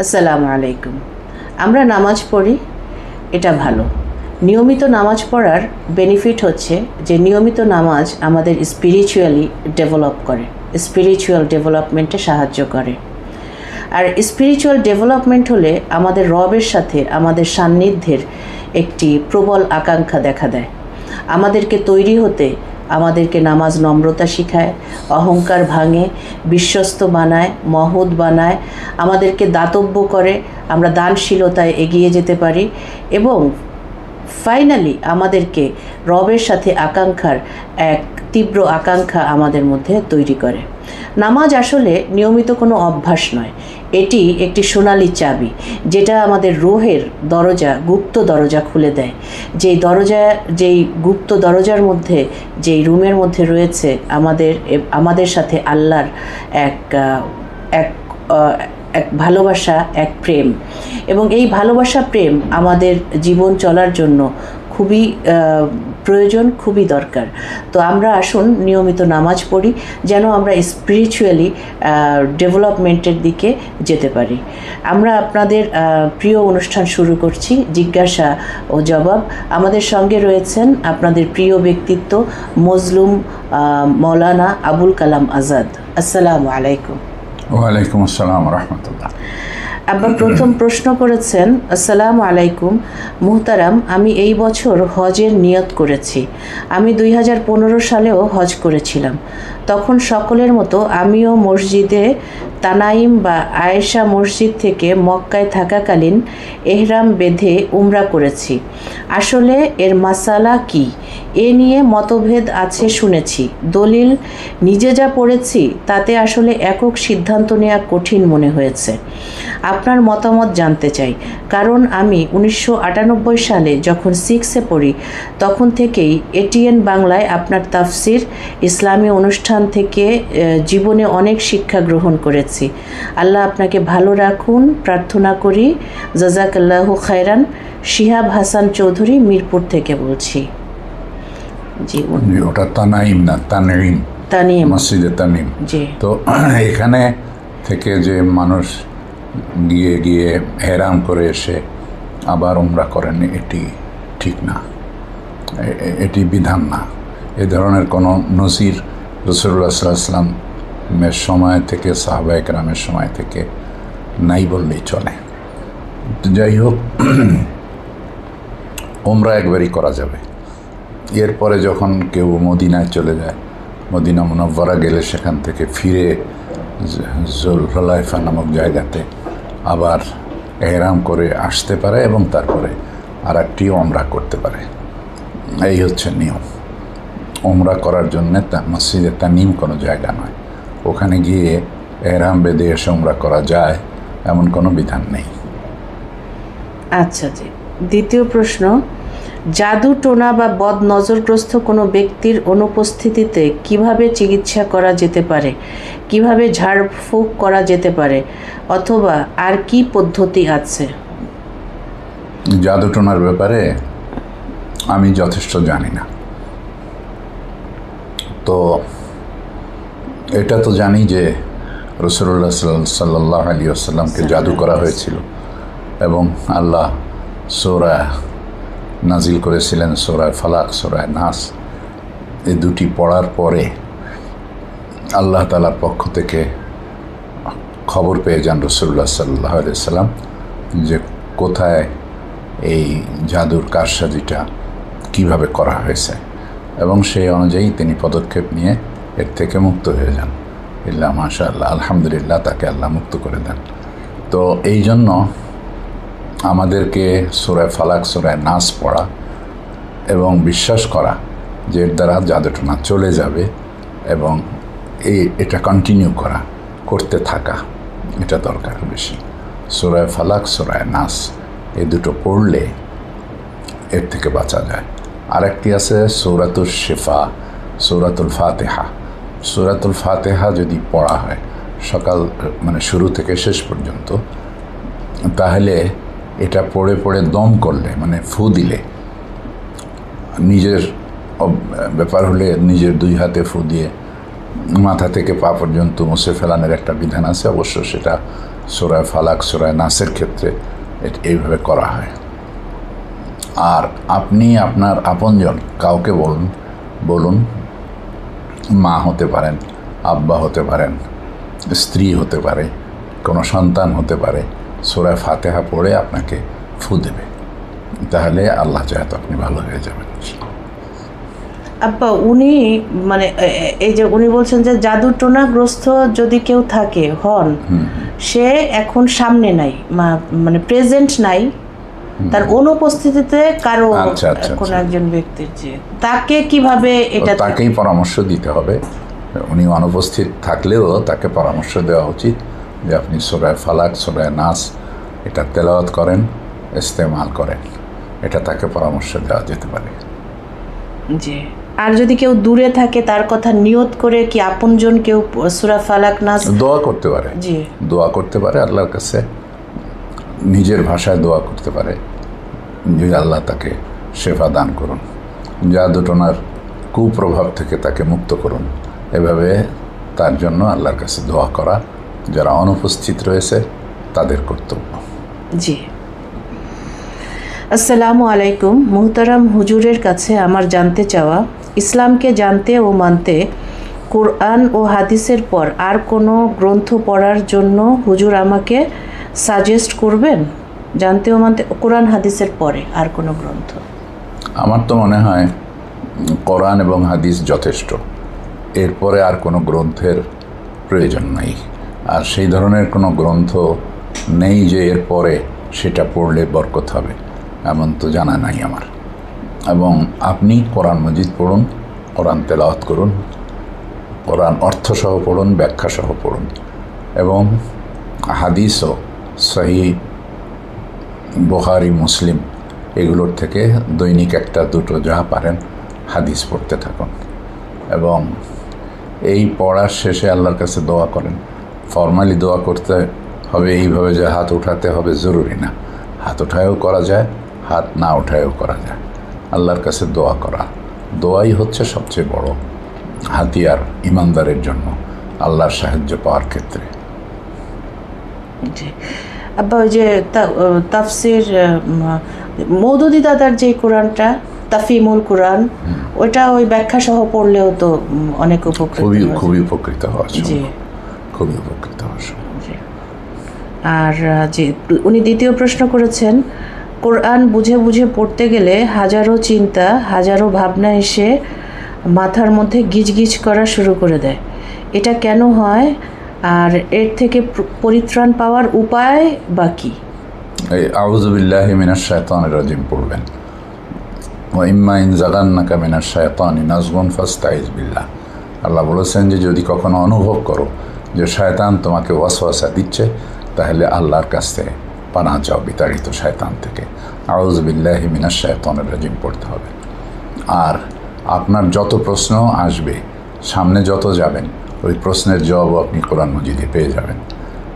আসসালামু আলাইকুম। আমরা নামাজ পড়ি, এটা ভালো। নিয়মিত নামাজ পড়ার বেনিফিট হচ্ছে যে নিয়মিত নামাজ আমাদের স্পিরিচুয়ালি ডেভেলপ করে স্পিরিচুয়াল ডেভেলপমেন্টে সাহায্য করে। আর স্পিরিচুয়াল ডেভেলপমেন্ট হলে আমাদের রবের সাথে, আমাদের সান্নিধ্যের একটি প্রবল আকাঙ্ক্ষা দেখা দেয়। আমাদেরকে তৈরি হতে আমাদেরকে নামাজ নম্রতা শিখায়, অহংকার ভাঙে, বিশ্বস্ত বানায়, মহৎ বানায়, আমাদেরকে দাতব্য করে, আমরা দানশীলতায় এগিয়ে যেতে পারি এবং ফাইনালি আমাদেরকে রবের সাথে আকাঙ্ক্ষার এক তীব্র আকাঙ্ক্ষা আমাদের মধ্যে তৈরি করে। নামাজ আসলে নিয়মিত কোনো অভ্যাস নয়। এটি একটি সোনালি চাবি, যেটা আমাদের রোহের দরজা, গুপ্ত দরজা খুলে দেয়। যেই দরজা, যেই গুপ্ত দরজার মধ্যে, যেই রুমের মধ্যে রয়েছে আমাদের আমাদের সাথে আল্লাহর এক এক এক ভালোবাসা, এক প্রেম। এবং এই ভালোবাসা, প্রেম আমাদের জীবন চলার জন্য খুবই প্রয়োজন খুবই দরকার। তো আমরা আসুন নিয়মিত নামাজ পড়ি, যেন আমরা স্পিরিচুয়ালি ডেভেলপমেন্টের দিকে যেতে পারি। আমরা আপনাদের প্রিয় অনুষ্ঠান শুরু করছি, জিজ্ঞাসা ও জবাব। আমাদের সঙ্গে রয়েছেন আপনাদের প্রিয় ব্যক্তিত্ব, মজলুম মৌলানা আবুল কালাম আজাদ। আসসালামু আলাইকুম। ওয়ালাইকুম আসসালাম রহমতুল্লাহ। আব্বা প্রথম প্রশ্ন করেছেন, আসসালাম আলাইকুম, মুহতারাম, আমি এই বছর হজের নিয়ত করেছি। আমি দুই হাজার পনেরো সালেও হজ করেছিলাম। তখন সকলের মতো আমিও মসজিদে তানাইম বা আয়েশা মসজিদ থেকে মক্কায় থাকাকালীন এহরাম বেঁধে উমরা করেছি। আসলে এর মাসালা কি? এ নিয়ে মতভেদ আছে শুনেছি। দলিল, নিজে যা পড়েছি, তাতে আসলে একক সিদ্ধান্ত নেওয়া কঠিন মনে হয়েছে। আপনার মতামত জানতে চাই। কারণ আমি উনিশশো আটানব্বই সালে যখন সিক্সে পড়ি, তখন থেকেই এটিএন বাংলায় আপনার তাফসির, ইসলামী অনুষ্ঠান থেকে জীবনে অনেক শিক্ষা গ্রহণ করেছি। আল্লাহ আপনাকে ভালো রাখুন, প্রার্থনা করি। জাজাকাল্লাহ খায়রান। শিহাব হাসান চৌধুরী মিরপুর থেকে বলছি। জি ওটা তানাইম না তানইম তানিম মসজিদে তানিম জি। তো এখানে থেকে যে মানুষ গিয়ে গিয়ে হেরাম করে এসে আবার উমরা করেন এটি ঠিক না। এটি বিধান না। এ ধরনের কোনো নজির রসুল্লাহ সাল্লাহামের সময় থেকে সাহবায়ক রামের সময় থেকে নাই বললেই চলে। যাই হোক ওমরা একবারই করা যাবে। এরপরে যখন কেউ মদিনায় চলে যায়, মদিনা মুনব্বরা গেলে সেখান থেকে ফিরে জুলফলাইফা নামক জায়গাতে আবার এহরাম করে আসতে পারে এবং তারপরে আর একটি ওমরা করতে পারে। এই হচ্ছে নিয়ম। ওমরা করার জন্যে তা মসজিদে তানিম কোনো জায়গা নয়। ওখানে গিয়ে এহরাম বেঁধে এসে ওমরা করা যায়, এমন কোনো বিধান নেই। আচ্ছা জি। দ্বিতীয় প্রশ্ন জাদু টোনা বা বদ নজরগ্রস্ত কোনো ব্যক্তির অনুপস্থিতিতে কীভাবে চিকিৎসা করা যেতে পারে? কীভাবে ঝাড়ফুঁক করা যেতে পারে? অথবা আর কি পদ্ধতি আছে? জাদু টোনার ব্যাপারে আমি যথেষ্ট জানি না। তো এটা তো জানি যে রসুল্লাহ সাল্লাহ আলী আসাল্লামকে জাদু করা হয়েছিল এবং আল্লাহ সোরা নাজিল করেছিলেন সোরায় ফালাক সোরায় নাস। এই দুটি পড়ার পরে আল্লাহ তালার পক্ষ থেকে খবর পেয়ে যান রসুল্লাহ সাল্লাহ সাল্লাম যে কোথায় এই জাদুর কারসাজিটা কীভাবে করা হয়েছে এবং সেই অনুযায়ী তিনি পদক্ষেপ নিয়ে এর থেকে মুক্ত হয়ে যান। ইল্লা মাশা আল্লাহ আলহামদুলিল্লাহ তাকে আল্লাহ মুক্ত করে দেন। তো এই জন্য আমাদেরকে সোরায় ফালাক সোরায় নাচ পড়া এবং বিশ্বাস করা যে এর দ্বারা জাদুটনা চলে যাবে এবং এই, এটা কন্টিনিউ করা, করতে থাকা, এটা দরকার বেশি। সোরায় ফালাক সোরায় নাস, এই দুটো পড়লে এর থেকে বাঁচা যায়। আরেকটি আছে সৌরাতুল শেফা, সৌরাতুল ফাতেহা। সৌরাতুল ফাতেহা যদি পড়া হয় সকাল মানে শুরু থেকে শেষ পর্যন্ত, তাহলে এটা পড়ে পড়ে দম করলে মানে ফু দিলে। নিজের ব্যাপার হলে নিজের দুই হাতে ফু দিয়ে মাথা থেকে পা পর্যন্ত মুছে ফেলানোর একটা বিধান আছে, অবশ্য সেটা সোরায় ফালাক, সোরায় নাসের ক্ষেত্রে এইভাবে করা হয়। আর আপনি আপনার আপনজন, কাউকে বলুন বলুন, মা হতে পারেন, আব্বা হতে পারেন, স্ত্রী হতে পারে, কোনো সন্তান হতে পারে সুরায় ফাতেহা পড়ে আপনাকে ফু দেবে। তাহলে আল্লাহ চাহে তো আপনি ভালো হয়ে যাবেন। আব্বা উনি মানে এই যে উনি বলছেন যে জাদু টোনাগ্রস্ত যদি কেউ থাকে হন সে এখন সামনে নাই মানে প্রেজেন্ট নাই তার অনুপস্থিতিতে কারও আচ্ছা, আচ্ছা, কোন আচ্ছা। একজন ব্যক্তির যে তাকে কীভাবে এটা তাকেই পরামর্শ দিতে হবে। উনি অনুপস্থিত থাকলেও তাকে পরামর্শ দেওয়া উচিত। যে আপনি সোরায় ফালাক সোরায় নাস এটা তেলাওয়াত করেন ইস্তেমাল করেন। এটা তাকে পরামর্শ দেওয়া যেতে পারে। জি। আর যদি কেউ দূরে থাকে তার কথা নিয়ত করে কি আপনজন কেউ সুরা ফালাক নাস দোয়া করতে পারে। জি। দোয়া করতে পারে আল্লাহর কাছে নিজের ভাষায় দোয়া করতে পারে। যে আল্লাহ তাকে শেফা দান করুন। যা দুটনার কুপ্রভাব থেকে তাকে মুক্ত করুন। এভাবে তার জন্য আল্লাহর কাছে দোয়া করা যারা অনুপস্থিত রয়েছে তাদের কর্তব্য। জি। আসসালামু আলাইকুম। মুহতারাম হুজুরের কাছে আমার জানতে চাওয়া ইসলামকে জানতে ও মানতে কোরআন ও হাদিসের পর আর কোনো গ্রন্থ পড়ার জন্য হুজুর আমাকে সাজেস্ট করবেন? জানতে ও মানতে কোরআন হাদিসের পরে আর কোনো গ্রন্থ? আমার তো মনে হয় কোরআন এবং হাদিস যথেষ্ট। এরপরে আর কোনো গ্রন্থের প্রয়োজন নাই। আর সেই ধরনের কোনো গ্রন্থ নেই যে এর পরে সেটা পড়লে বরকত হবে, এমন তো জানা নাই আমার। এবং আপনি কোরআন মজিদ পড়ুন, কোরআন তেলাওয়াত করুন, কোরআন অর্থসহ পড়ুন, ব্যাখ্যাসহ পড়ুন। এবং হাদিসও সহি বোহারি মুসলিম, এগুলোর থেকে দৈনিক একটা, দুটো যা পারেন হাদিস পড়তে থাকুন। এবং এই পড়ার শেষে আল্লাহর কাছে দোয়া করেন। ফর্মালি দোয়া করতে হবে এইভাবে যে হাত উঠাতে হবে জরুরি না। হাত উঠায়ও করা যায় হাত না উঠায়ও করা যায়। আল্লাহর কাছে দোয়া করা। দোয়াই হচ্ছে সবচেয়ে বড় হাতিয়ার ইমানদারের জন্য আল্লাহর সাহায্য পাওয়ার ক্ষেত্রে। জি। আব্বা ওই যে তাফসির মৌদুদি দাদার যে কোরআনটা তাফিমুল কোরআন ওইটা ওই ব্যাখ্যা সহ পড়লেও তো অনেক উপকৃত খুবই হওয়া খুবই উপকৃত হওয়ার জি। খুবই উপকৃত। আর যে উনি দ্বিতীয় প্রশ্ন করেছেন কোরআন বুঝে বুঝে পড়তে গেলে হাজারো চিন্তা হাজারো ভাবনা এসে মাথার মধ্যে গিজগিজ করা শুরু করে দেয়। এটা কেন হয়? আর এর থেকে পরিত্রাণ পাওয়ার উপায় বা কী? আউজুবিল্লাহ মিনাশ শায়তানির রাজিম পড়বেন। ইম্মা ইন জাগান্নাকা মিনাশ শায়তানি নাজগুন ফাস্তাইজ বিল্লাহ। আল্লাহ বলেছেন যে যদি কখনো অনুভব করো যে শয়তান তোমাকে ওয়াসওয়াসা দিচ্ছে, তাহলে আল্লাহর কাছ থেকে পানা চাও বিতাড়িত শয়তান থেকে। আউজবিল্লাহ মিনাশ শায়তানির রাজিম, পড়তে হবে। আর আপনার যত প্রশ্ন আসবে, সামনে যত যাবেন, ওই প্রশ্নের জবাবও আপনি কোরআন মজিদে পেয়ে যাবেন।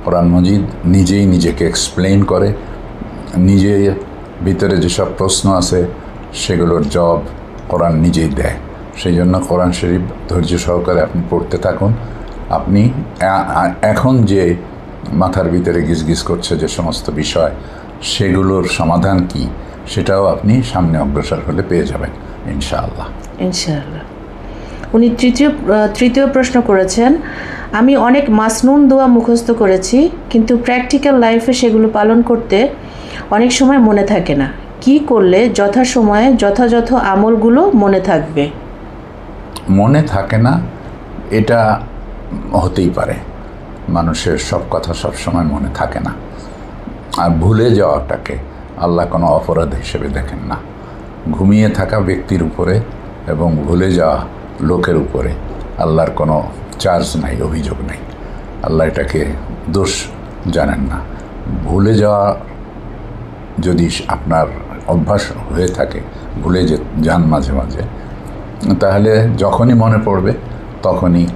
কোরআন মজিদ নিজেই নিজেকে এক্সপ্লেন করে, নিজে ভিতরে যেসব প্রশ্ন আছে, সেগুলোর জবাব কোরআন নিজেই দেয়। সেই জন্য কোরআন শরীফ ধৈর্য সহকারে আপনি পড়তে থাকুন। আপনি এখন যে মাথার ভিতরে গিজগিজ করছে যে সমস্ত বিষয় সেগুলোর সমাধান কি সেটাও আপনি সামনে অগ্রসর হলে পেয়ে যাবেন ইনশাআল্লাহ। ইনশাআল্লাহ। উনি তৃতীয় তৃতীয় প্রশ্ন করেছেন আমি অনেক মাসনুন দোয়া মুখস্থ করেছি কিন্তু প্র্যাকটিক্যাল লাইফে সেগুলো পালন করতে অনেক সময় মনে থাকে না। কি করলে যথাসময়ে যথাযথ আমলগুলো মনে থাকবে? মনে থাকে না এটা হতেই পারে। মানুষের সব কথা সব সময় মনে থাকে না। আর ভুলে যাওয়াটাকে আল্লাহ কোনো অপরাধ হিসেবে দেখেন না। ঘুমিয়ে থাকা ব্যক্তির উপরে এবং ভুলে যাওয়া লোকের উপরে আল্লাহর কোনো চার্জ নাই, অভিযোগ নাই। আল্লাহ এটাকে দোষ জানেন না। ভুলে যাওয়া যদি আপনার অভ্যাস হয়ে থাকে, ভুলে যে যান মাঝে মাঝে, তাহলে যখনই মনে পড়বে তখনই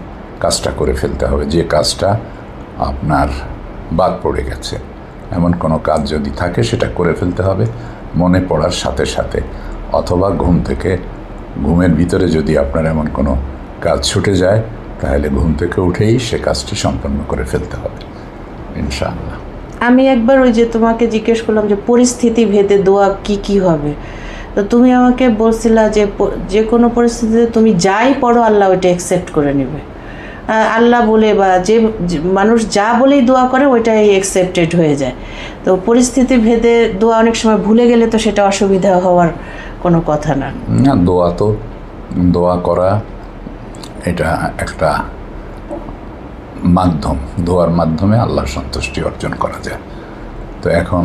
কাজটা করে ফেলতে হবে। যে কাজটা আপনার বাদ পড়ে গেছে। এমন কোনো কাজ যদি থাকে সেটা করে ফেলতে হবে। মনে পড়ার সাথে সাথে। অথবা ঘুম থেকে, ঘুমের ভিতরে যদি আপনার এমন কোনো কাজ ছুটে যায়, তাহলে ঘুম থেকে উঠেই সে কাজটি সম্পন্ন করে ফেলতে হবে। ইনশাআল্লাহ। আমি একবার ওই যে তোমাকে জিজ্ঞেস করলাম যে পরিস্থিতি ভেদে দোয়া কি কি হবে? তো তুমি আমাকে বলছিলা যে যে কোনো পরিস্থিতিতে তুমি যাই পড়ো, আল্লাহ ওইটা অ্যাকসেপ্ট করে নেবে। আল্লাহ বলে বা যে মানুষ যা বলেই দোয়া করে, ওইটাই অ্যাকসেপ্টেড হয়ে যায়। তো পরিস্থিতি ভেদে দোয়া অনেক সময় ভুলে গেলে তো সেটা অসুবিধা হওয়ার কোনো কথা না। না, দোয়া তো, দোয়া করা এটা একটা মাধ্যম। দোয়ার মাধ্যমে আল্লাহর সন্তুষ্টি অর্জন করা যায়। তো এখন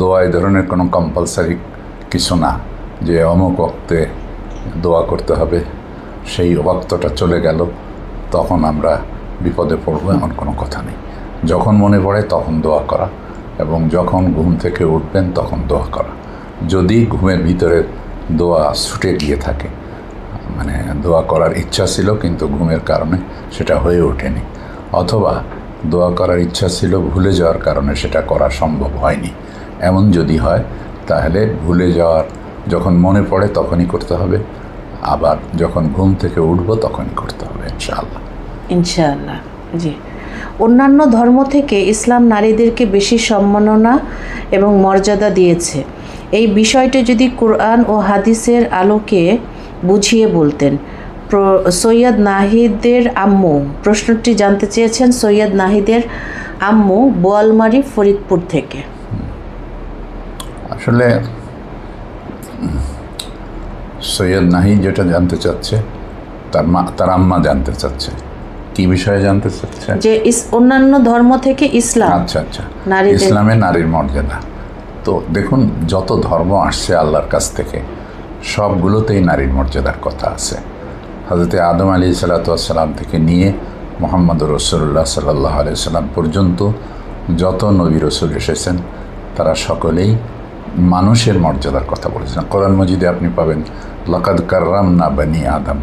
দোয়া এই ধরনের কোনো কম্পালসারি কিছু না, যে অমুক অক্তে দোয়া করতে হবে, সেই ওয়াক্তটা চলে গেল। তখন আমরা বিপদে পড়ব, এমন কোনো কথা নেই। যখন মনে পড়ে তখন দোয়া করা এবং যখন ঘুম থেকে উঠবেন তখন দোয়া করা। যদি ঘুমের ভিতরে দোয়া ছুটে গিয়ে থাকে মানে দোয়া করার ইচ্ছা ছিল কিন্তু ঘুমের কারণে সেটা হয়ে ওঠেনি, অথবা দোয়া করার ইচ্ছা ছিল ভুলে যাওয়ার কারণে সেটা করা সম্ভব হয়নি, এমন যদি হয়, তাহলে ভুলে যাওয়ার যখন মনে পড়ে তখনই করতে হবে, আবার যখন ঘুম থেকে উঠব তখনই করতে হবে, ইনশাআল্লাহ। ইনশাআল্লাহ, জি। অন্যান্য ধর্ম থেকে ইসলাম নারীদেরকে বেশি সম্মাননা এবং মর্যাদা দিয়েছে। এই বিষয়টি যদি কোরআন ও হাদিসের আলোকে বুঝিয়ে বলতেন। সৈয়দ নাহিদের আম্মু, প্রশ্নটি জানতে চেয়েছেন সৈয়দ নাহিদের আম্মু বোয়ালমারি, ফরিদপুর থেকে। আসলে, সৈয়দ নাহিদ যেটা জানতে চাচ্ছে, তার মা, তার আম্মা জানতে চাচ্ছে। কি বিষয়ে জানতে চাচ্ছে যে ইস অন্যান্য ধর্ম থেকে ইসলাম আচ্ছা আচ্ছা। ইসলামে নারীর মর্যাদা। তো দেখুন যত ধর্ম আসছে আল্লাহর কাছ থেকে সবগুলোতেই নারীর মর্যাদার কথা আছে। হজরতে আদম আলী সালাতাম থেকে নিয়ে মোহাম্মদ রসুল্লাহ সাল্লাহ আলি সাল্লাম পর্যন্ত যত নবী রসুল এসেছেন তারা সকলেই মানুষের মর্যাদার কথা বলেছেন। কোরআন মজিদে আপনি পাবেন লকাদ কার্রাম না বানি আদম।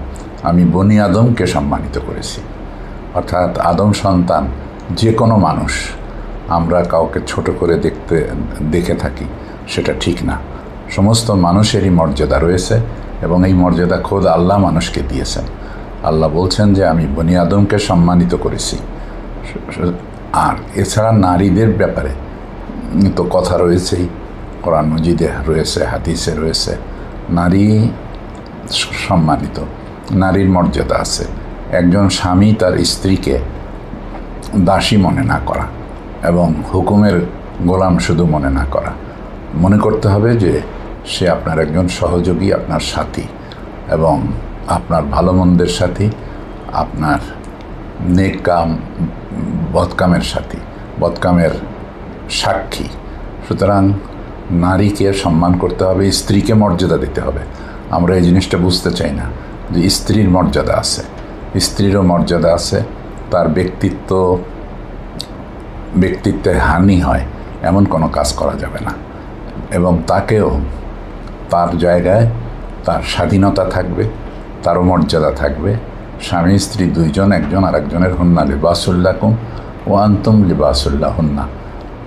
আমি বনি আদমকে সম্মানিত করেছি। অর্থাৎ আদম সন্তান, যে কোনো মানুষ, আমরা কাউকে ছোট করে দেখতে, দেখে থাকি, সেটা ঠিক না। সমস্ত মানুষেরই মর্যাদা রয়েছে এবং এই মর্যাদা খোদ আল্লাহ মানুষকে দিয়েছেন। আল্লাহ বলছেন যে, আমি বনি আদমকে সম্মানিত করেছি। আর এছাড়া নারীদের ব্যাপারে তো কথা রয়েছেই। কোরআন মজিদে রয়েছে, হাদিসে রয়েছে। নারী সম্মানিত, নারীর মর্যাদা আছে। একজন স্বামী তার স্ত্রীকে দাসী মনে না করা এবং হুকুমের গোলাম শুধু মনে না করা। মনে করতে হবে যে সে আপনার একজন সহযোগী, আপনার সাথী এবং আপনার ভালো মন্দের সাথী, আপনার নেক কাম বদকামের সাথী, বদকামের সাক্ষী। সুতরাং নারীকে সম্মান করতে হবে, স্ত্রীকে মর্যাদা দিতে হবে। আমরা এই জিনিসটা বুঝতে চাই না যে স্ত্রীর মর্যাদা আছে। স্ত্রীরও মর্যাদা আছে, তার ব্যক্তিত্ব, ব্যক্তিত্বের হানি হয়, এমন কোনো কাজ করা যাবে না। এবং তাকেও তার জায়গায় তার স্বাধীনতা থাকবে, তারও মর্যাদা থাকবে। স্বামী, স্ত্রী দুইজন, একজন আর একজনের হন্না, লিবাসুল্লাকুম, ও আন্তম লিবাসুল্লাহ হন্না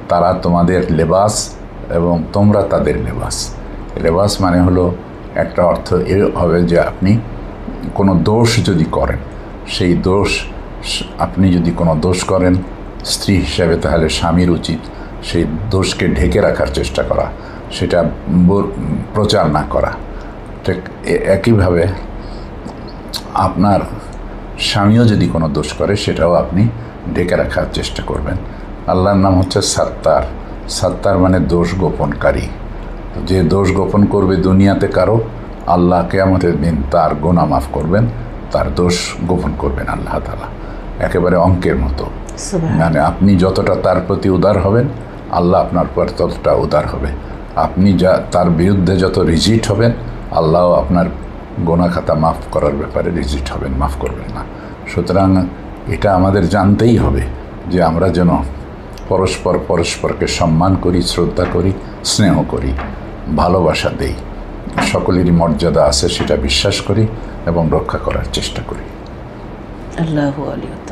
তারা তোমাদের লেবাস এবং তোমরা তাদের লেবাস। লেবাস মানে হলো একটা অর্থ এ হবে যে আপনি কোনো দোষ যদি করেন সেই দোষ আপনি যদি কোনো দোষ করেন, স্ত্রী হিসাবে তাহলে স্বামীর উচিত সেই দোষকে ঢেকে রাখার চেষ্টা করা, সেটা প্রচার না করা। ঠিক একইভাবে আপনার স্বামীও যদি কোনো দোষ করে, সেটাও আপনি ঢেকে রাখার চেষ্টা করবেন। আল্লাহর নাম হচ্ছে সাত্তার। সাত্তার মানে দোষ গোপনকারী। যে দোষ গোপন করবে দুনিয়াতে কারও আল্লাহকে আমাদের দিন তার গোনা মাফ করবেন। তার দোষ গোপন করবেন আল্লাহ তালা একেবারে অঙ্কের মতো। মানে আপনি যতটা তার প্রতি উদার হবেন আল্লাহ আপনার পর ততটা উদার হবে। আপনি যা তার বিরুদ্ধে যত রিজিট হবেন আল্লাহ আপনার গোনা খাতা মাফ করার ব্যাপারে রিজিট হবেন মাফ করবেন না। সুতরাং এটা আমাদের জানতেই হবে যে আমরা যেন পরস্পর পরস্পরকে সম্মান করি শ্রদ্ধা করি স্নেহ করি ভালোবাসা দেই। সকলেরই মর্যাদা আছে সেটা বিশ্বাস করি। এবং রক্ষা করার চেষ্টা করি। আল্লাহ আলিয়া